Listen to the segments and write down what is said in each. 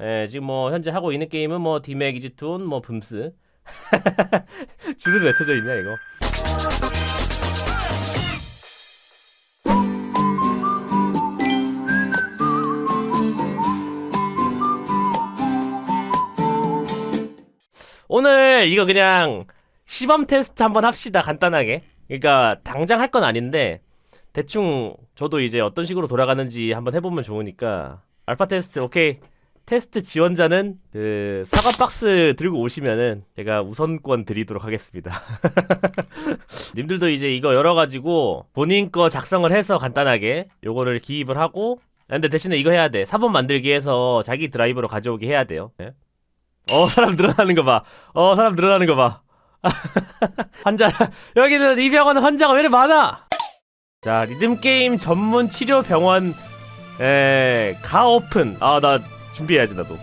예, 지금 뭐 현재 하고 있는 게임은 뭐 디맥 이지툰 뭐 붐스. 줄을 왜 터져 있냐 이거? 오늘 이거 그냥 시범 테스트 한번 합시다 간단하게. 그러니까 당장 할 건 아닌데 대충 저도 이제 어떤 식으로 돌아가는지 한번 해보면 좋으니까. 알파 테스트 오케이 테스트 지원자는 그 사과 박스 들고 오시면은 제가 우선권 드리도록 하겠습니다. 님들도 이제 이거 열어가지고 본인 거 작성을 해서 간단하게 요거를 기입을 하고 아, 근데 대신에 이거 해야 돼. 사본 만들기 해서 자기 드라이브로 가져오게 해야 돼요. 예? 어 사람 늘어나는 거 봐. 어 사람 늘어나는 거 봐. 환자 여기는 이 병원은 환자가 왜 이렇게 많아? 자 리듬 게임 전문 치료 병원 에 가오픈 아나 준비해야지 나도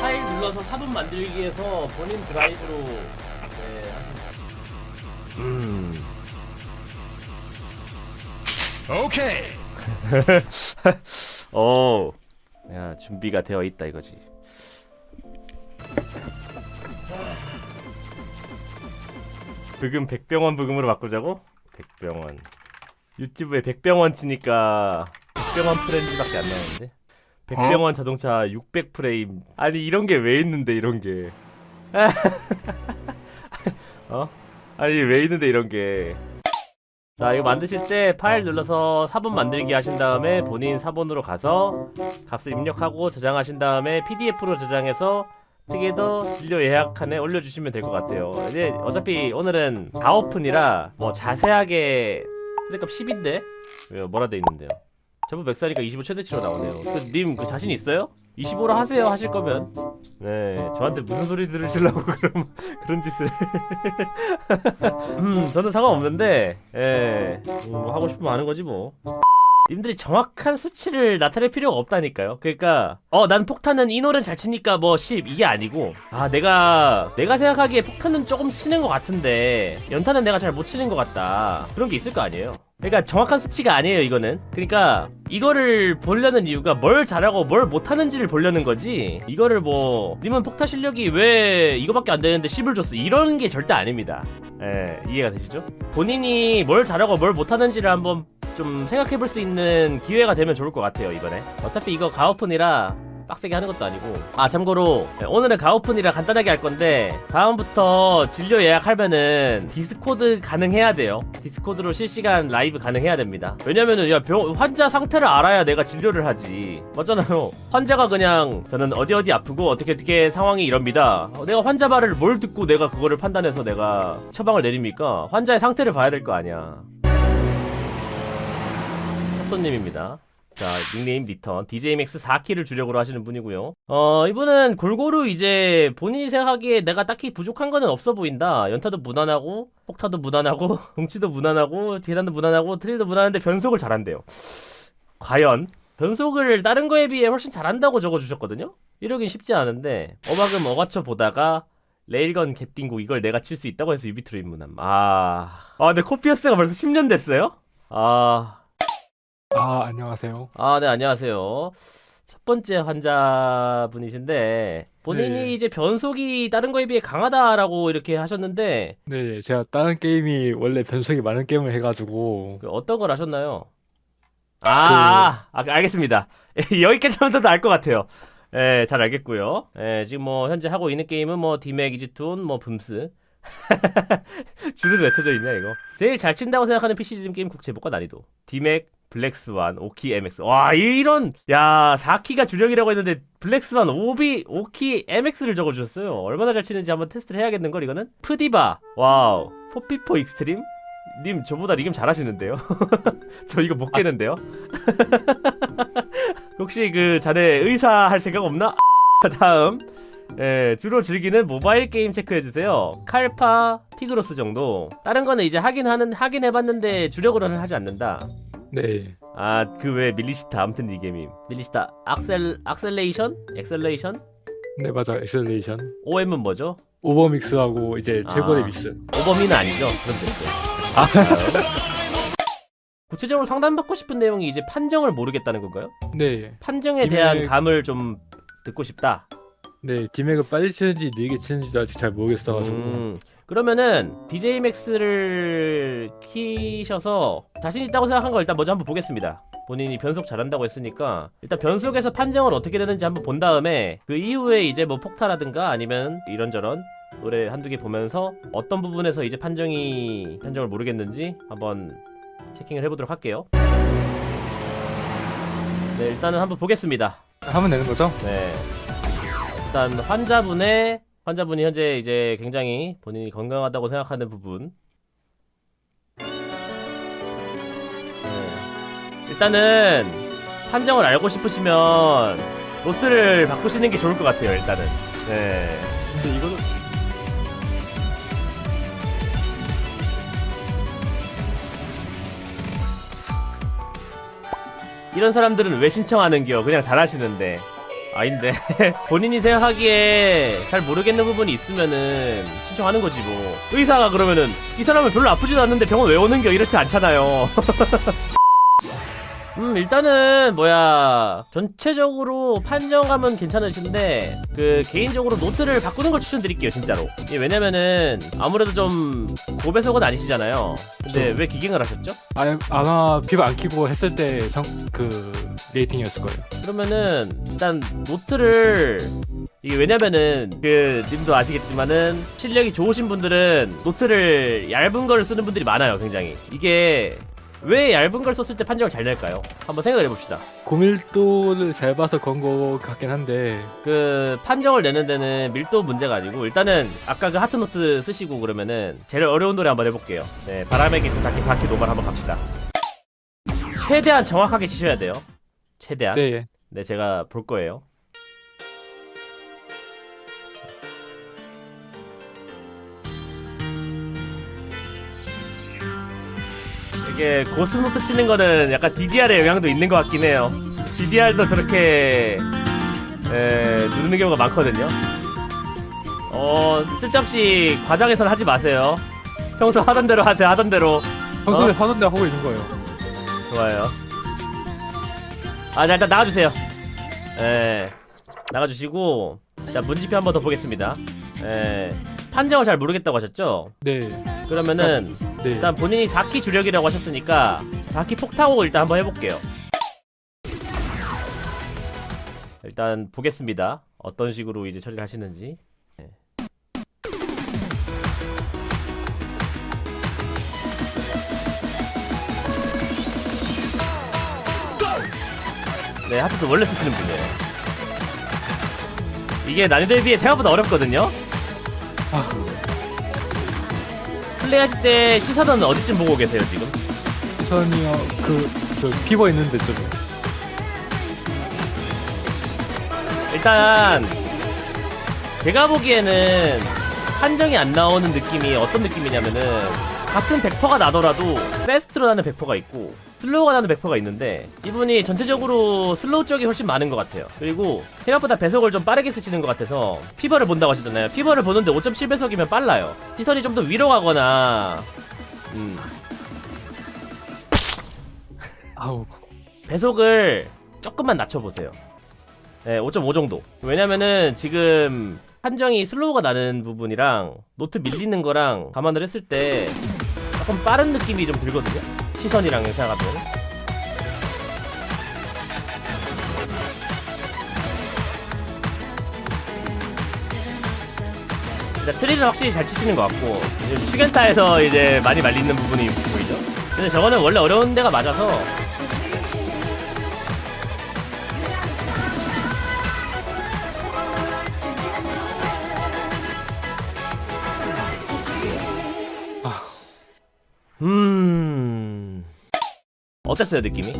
파일 눌러서 사본 만들기에서 본인 드라이브로 네, 하시... 음 오케이. 오, 야 준비가 되어 있다 이거지. 부금 백병원 부금으로 바꾸자고? 백병원. 유튜브에 백병원 치니까 백병원 프렌즈밖에 안 나오는데. 백병원 자동차 600 프레임. 아니 이런 게 왜 있는데 이런 게. 어? 아니 왜 있는데 이런 게. 자 이거 만드실 때 파일 눌러서 사본 만들기 하신 다음에 본인 사본으로 가서 값을 입력하고 저장하신 다음에 PDF로 저장해서 특이더 진료 예약 칸에 올려주시면 될 것 같아요 이제 어차피 오늘은 가오픈이라 뭐 자세하게 최대값 10인데? 왜요 뭐라 돼 있는데요? 저분 맥사리가 25 최대치로 나오네요. 그 님 그 자신 있어요? 25로 하세요 하실 거면. 네 저한테 무슨 소리 들으시려고 그럼 그런 짓을. 음 저는 상관없는데 예 음, 뭐 하고 싶으면 하는 거지 뭐 님들이 정확한 수치를 나타낼 필요가 없다니까요. 그러니까 어 난 폭탄은 이 노래는 잘 치니까 뭐 10 이게 아니고 아 내가 내가 생각하기에 폭탄은 조금 치는 것 같은데 연탄은 내가 잘 못 치는 것 같다 그런 게 있을 거 아니에요. 그러니까 정확한 수치가 아니에요 이거는. 그러니까 이거를 보려는 이유가 뭘 잘하고 뭘 못하는지를 보려는 거지. 이거를 뭐 님은 폭탄 실력이 왜 이거밖에 안 되는데 10을 줬어 이런 게 절대 아닙니다. 예 이해가 되시죠? 본인이 뭘 잘하고 뭘 못하는지를 한번 좀 생각해 볼 수 있는 기회가 되면 좋을 것 같아요 이번에. 어차피 이거 가오픈이라 빡세게 하는 것도 아니고. 아 참고로 네, 오늘은 가오픈이라 간단하게 할 건데 다음부터 진료 예약하면은 디스코드 가능해야 돼요. 디스코드로 실시간 라이브 가능해야 됩니다. 왜냐면은 야 병, 환자 상태를 알아야 내가 진료를 하지. 맞잖아요. 환자가 그냥 저는 어디 어디 아프고 어떻게 어떻게 상황이 이럽니다. 어, 내가 환자 말을 뭘 듣고 내가 그거를 판단해서 내가 처방을 내립니까? 환자의 상태를 봐야 될 거 아니야 첫 손님입니다. 자, 닉네임 리턴. DJMX 4키를 주력으로 하시는 분이고요. 어, 이분은 골고루 이제 본인이 생각하기에 내가 딱히 부족한 거는 없어 보인다. 연타도 무난하고, 폭타도 무난하고, 뭉치도 무난하고, 계단도 무난하고, 트릴도 무난한데 변속을 잘한대요. 과연 변속을 다른 거에 비해 훨씬 잘한다고 적어주셨거든요? 이러긴 쉽지 않은데 어마금 어가쳐 보다가 레일건 겟띵고 이걸 내가 칠 수 있다고 해서 유비트로 입문함. 아, 아, 근데 코피어스가 벌써 10년 됐어요? 아, 아, 안녕하세요. 아, 네, 안녕하세요. 첫 번째 환자분이신데, 본인이 네. 이제 변속이 다른 거에 비해 강하다라고 이렇게 하셨는데, 네, 제가 다른 게임이 원래 변속이 많은 게임을 해가지고, 그 어떤 걸 하셨나요? 아, 아, 아, 알겠습니다. 여기까지 하면 더알 것 같아요. 예, 잘 알겠고요. 예, 지금 뭐, 현재 하고 있는 게임은 뭐, 디맥 이지툰, 뭐, 붐스. 왜 터져 있냐, 이거. 제일 잘 친다고 생각하는 PC 게임 국 제목과 난이도. 디맥, 블랙스완, 오키, MX. 와, 이런, 야, 4키가 주력이라고 했는데, 블랙스완, 오비, 오키, MX를 적어주셨어요. 얼마나 잘 치는지 한번 테스트를 해야겠는걸, 이거는? 프디바, 와우, 포피포 익스트림? 님, 저보다 리겜 잘하시는데요? 저 이거 못 깨는데요? 혹시 그, 자네 의사 할 생각 없나? 다음. 예, 주로 즐기는 모바일 게임 체크해주세요. 칼파, 피그로스 정도. 다른 거는 이제 하긴 하는, 하긴 해봤는데 주력으로는 하지 않는다. 네, 아, 그외 밀리시타 아무튼 이 게임. 밀리시타 악셀 악셀레이션? 엑셀레이션? 네, 맞아, 엑셀레이션. OM은 뭐죠? 오버믹스하고 이제 최고의 아. 미스. 오버미는 아니죠. 그럼 됐어요. 아, 구체적으로 상담받고 싶은 내용이 이제 판정을 모르겠다는 건가요? 네, 판정에 디맥- 대한 감을 좀 듣고 싶다. 네 디맥을 빨리 치는지 느리게 치는지도 아직 잘 모르겠어가지고 음, 그러면은 DJ 맥스를 키셔서 자신 있다고 생각한 거 일단 먼저 한번 보겠습니다. 본인이 변속 잘한다고 했으니까 일단 변속에서 판정을 어떻게 되는지 한번 본 다음에 그 이후에 이제 뭐 폭타라든가 아니면 이런저런 노래 한두 개 보면서 어떤 부분에서 이제 판정이 판정을 모르겠는지 한번 체킹을 해보도록 할게요. 네 일단은 한번 보겠습니다. 하면 되는 거죠? 네. 일단 환자분의 환자분이 현재 이제 굉장히 본인이 건강하다고 생각하는 부분. 네. 일단은 판정을 알고 싶으시면 노트를 바꾸시는 게 좋을 것 같아요. 일단은. 네. 근데 이거는 이런 사람들은 왜 신청하는겨? 그냥 잘하시는데. 아닌데. 본인이 생각하기에 잘 모르겠는 부분이 있으면은 신청하는 거지 뭐. 의사가 그러면은 이 사람은 별로 아프지도 않는데 병원 왜 오는겨? 이렇지 않잖아요. 음 일단은 뭐야 전체적으로 판정감은 괜찮으신데 그 개인적으로 노트를 바꾸는 걸 추천드릴게요 진짜로 이게 왜냐면은 아무래도 좀 고배속은 아니시잖아요 근데 그렇죠. 왜 기갱을 하셨죠? 아, 아마 비바 안 키고 했을 때 그 레이팅이었을 거예요. 그러면은 일단 노트를 이게 왜냐면은 그 님도 아시겠지만은 실력이 좋으신 분들은 노트를 얇은 걸 쓰는 분들이 많아요 굉장히 이게 왜 얇은 걸 썼을 때 판정을 잘 낼까요? 한번 생각을 해봅시다. 고밀도를 잘 봐서 그런 거 같긴 한데. 그 판정을 내는 데는 밀도 문제가 아니고 일단은 아까 그 하트 노트 쓰시고 그러면은 제일 어려운 노래 한번 해볼게요. 네 바람의 길 다키 다키 노말 한번 갑시다. 최대한 정확하게 치셔야 돼요. 최대한. 네, 네, 제가 볼 거예요. 이게 고스노트 치는 거는 약간 DDR의 영향도 있는 것 같긴 해요. DDR도 저렇게 에, 누르는 경우가 많거든요. 어, 쓸데없이 과장해서는 하지 마세요. 평소 하던 대로 하세요, 하던 대로. 평소에 어? 하던 대로 하고 있는 거예요. 좋아요. 아, 자, 일단 나가주세요. 예. 나가주시고, 일단 문지표 한 번 더 보겠습니다. 예. 판정을 잘 모르겠다고 하셨죠? 네, 그러면은, 네. 일단 본인이 4키 주력이라고 하셨으니까, 4키 폭타고 일단 한번 해볼게요. 일단 보겠습니다. 어떤 식으로 이제 처리를 하시는지. 예. 네, 하트도 원래 쓰시는 분이에요. 이게 난이도에 비해 생각보다 어렵거든요. 아, 플레이하실 때 시선은 어디쯤 보고 계세요 지금? 우선이요 그저 피버 있는데 좀 일단 제가 보기에는 판정이 안 나오는 느낌이 어떤 느낌이냐면은 같은 벡터가 나더라도 패스트로 나는 벡터가 있고 슬로우가 나는 벡터가 있는데 이분이 전체적으로 슬로우 쪽이 훨씬 많은 것 같아요. 그리고 생각보다 배속을 좀 빠르게 쓰시는 것 같아서 피버를 본다고 하시잖아요. 피버를 보는데 5.7배속이면 빨라요. 시선이 좀 더 위로 가거나 음, 아우. 배속을 조금만 낮춰보세요. 네, 5.5 정도. 왜냐면은 지금 판정이 슬로우가 나는 부분이랑 노트 밀리는 거랑 감안을 했을 때 조금 빠른 느낌이 좀 들거든요. 시선이랑 생각하면. 일단 트리를 확실히 잘 치시는 것 같고 이제 슈겐타에서 이제 많이 말리는 부분이 보이죠. 근데 저거는 원래 어려운 데가 맞아서 어땠어요 느낌이?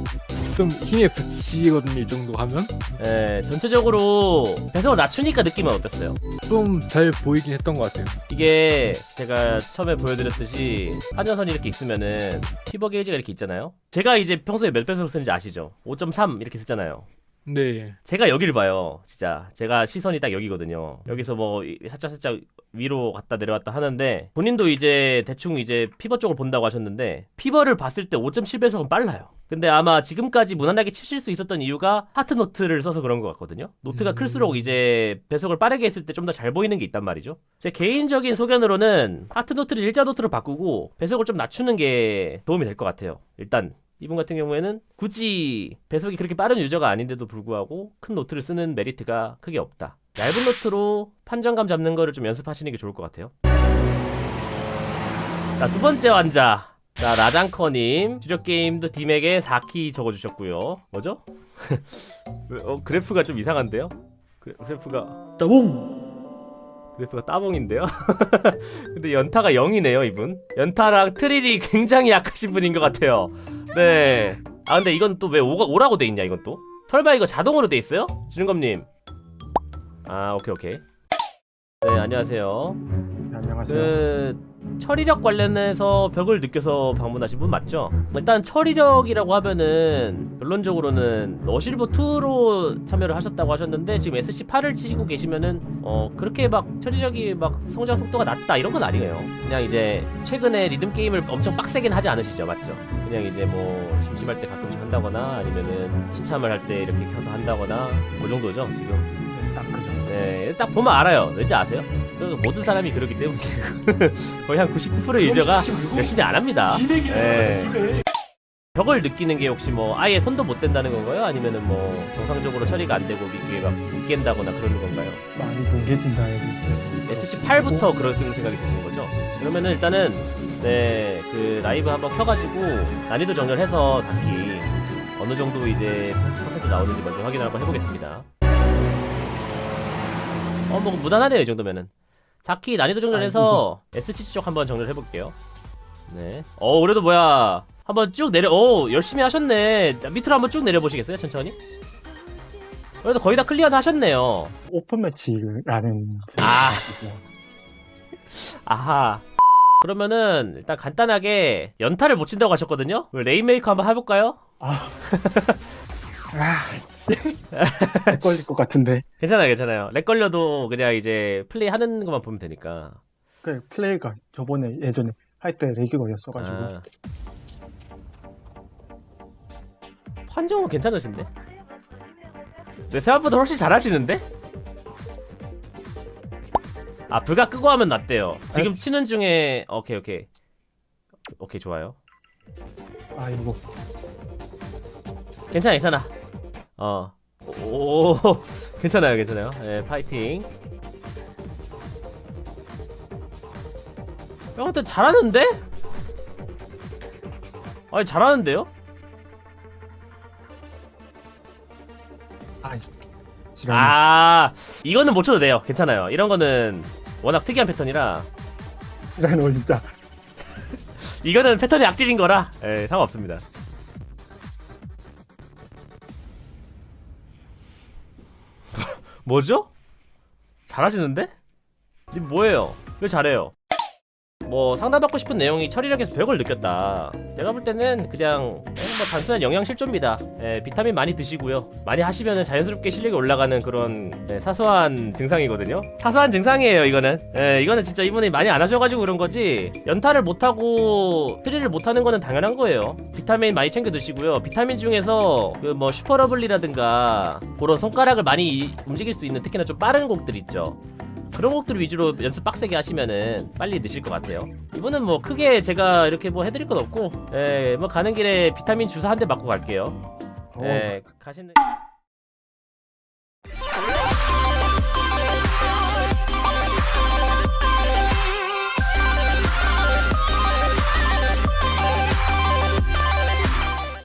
좀 힘에 붙이거든요 이 정도 하면 예, 전체적으로 배속을 낮추니까 느낌은 어땠어요? 좀 잘 보이긴 했던 것 같아요. 이게 제가 처음에 보여드렸듯이 한전선이 이렇게 있으면은 피버 게이지가 이렇게 있잖아요. 제가 이제 평소에 몇 배속 쓰는지 아시죠? 5.3 이렇게 쓰잖아요. 네. 제가 여기를 봐요. 진짜 제가 시선이 딱 여기거든요. 여기서 뭐 이- 살짝 살짝 위로 갔다 내려왔다 하는데 본인도 이제 대충 이제 피버 쪽을 본다고 하셨는데 피버를 봤을 때 5.7배속은 빨라요. 근데 아마 지금까지 무난하게 치실 수 있었던 이유가 하트 노트를 써서 그런 것 같거든요. 노트가 음. 클수록 이제 배속을 빠르게 했을 때 좀 더 잘 보이는 게 있단 말이죠. 제 개인적인 소견으로는 하트 노트를 일자 노트로 바꾸고 배속을 좀 낮추는 게 도움이 될 것 같아요. 일단 이분 같은 경우에는 굳이 배속이 그렇게 빠른 유저가 아닌데도 불구하고 큰 노트를 쓰는 메리트가 크게 없다. 얇은 노트로 판정감 잡는 거를 좀 연습하시는 게 좋을 것 같아요. 자, 두 번째 환자. 자, 라장커님. 주력 게임도 딤에게 4키 적어주셨고요. 뭐죠? 왜, 어, 그래프가 좀 이상한데요? 그- 그래프가, 따봉 그래프가 따봉인데요? 근데 연타가 0이네요, 이분. 연타랑 트릴이 굉장히 약하신 분인 것 같아요. 네. 아, 근데 이건 또 왜 오라고 돼 있냐, 이건 또? 설마 이거 자동으로 돼 있어요? 지능검님. 아, 오케이, 오케이. 네, 안녕하세요. 네, 안녕하세요. 그 처리력 관련해서 벽을 느껴서 방문하신 분 맞죠? 일단 처리력이라고 하면은 결론적으로는 너실버 2로 참여를 하셨다고 하셨는데 지금 SC8을 치시고 계시면은 어 그렇게 막 처리력이 막 성장 속도가 낮다 이런 건 아니에요. 그냥 이제 최근에 리듬 게임을 엄청 빡세긴 하지 않으시죠, 맞죠? 그냥 이제 뭐 심심할 때 가끔씩 한다거나 아니면은 시참을 할 때 이렇게 켜서 한다거나 그 정도죠 지금. 네, 딱 그죠. 네, 딱 보면 알아요. 왠지 아세요? 그 모든 사람이 그러기 때문에 거의 한 99% 유저가 열심히 안 합니다. 네. 벽을 느끼는 게 혹시 뭐 아예 손도 못 댄다는 건가요? 아니면은 뭐 정상적으로 처리가 안 되고 이게 막 뭉깬다거나 그러는 건가요? 많이 뭉개진다 여기. SC8부터 그런 생각이 드시는 거죠? 그러면은 일단은 네, 그 라이브 한번 켜가지고 난이도 정렬해서 다키 어느 정도 이제 퍼센트 나오는지 먼저 확인을 한번 해보겠습니다. 어, 뭐 무난하네요 이 정도면은. 다키 난이도 정렬해서 SC 쪽 한번 정렬 해 볼게요. 네. 어, 그래도 뭐야. 한번 쭉 내려, 오, 열심히 하셨네. 자, 밑으로 한번 쭉 내려 보시겠어요? 천천히? 그래도 거의 다 클리어는 하셨네요. 오픈 매치라는. 아. 뭐, 아하. 그러면은 일단 간단하게 연타를 못 친다고 하셨거든요. 레인메이커 한번 해볼까요? 아. 아. 씨. 걸릴 것 같은데. 괜찮아요, 괜찮아요. 렉 걸려도 그냥 이제 플레이 하는 것만 보면 되니까. 그 플레이가 저번에 예전에 할 때 렉이 걸렸어가지고. 아. 판정은 괜찮으신데? 네, 생각보다 훨씬 잘하시는데? 아, 불가 끄고 하면 낫대요. 지금 치는 중에 오케이, 오케이. 오케이, 좋아요. 아 이거 괜찮아 괜찮아 어. 오 괜찮아요 괜찮아요 예 파이팅 야 근데 잘하는데? 아니 잘하는데요? 아 지금 아 이거는 못 쳐도 돼요 괜찮아요 이런 거는 워낙 특이한 패턴이라 시간이 진짜. 이거는 패턴이 악질인 거라 예 상관없습니다 뭐죠? 잘하시는데? 님 뭐예요? 왜 잘해요? 뭐 상담받고 싶은 내용이 처리력에서 벽을 느꼈다. 내가 볼 때는 그냥 예, 뭐 단순한 영양 실조입니다. 예, 비타민 많이 드시고요. 많이 하시면 자연스럽게 실력이 올라가는 그런 예, 사소한 증상이거든요. 사소한 증상이에요 이거는. 예, 이거는 진짜 이분이 많이 안 하셔가지고 그런 거지. 연타를 못하고 트리를 못하는 거는 당연한 거예요. 비타민 많이 챙겨 드시고요. 비타민 중에서 그 뭐 슈퍼러블리라든가 그런 손가락을 많이 이- 움직일 수 있는 특히나 좀 빠른 곡들 있죠. 그런 곡들 위주로 연습 빡세게 하시면은 빨리 느실 것 같아요. 이분은 뭐 크게 제가 이렇게 뭐 해드릴 건 없고, 예, 뭐 가는 길에 비타민 주사 한 대 맞고 갈게요. 어, 예, 가시는.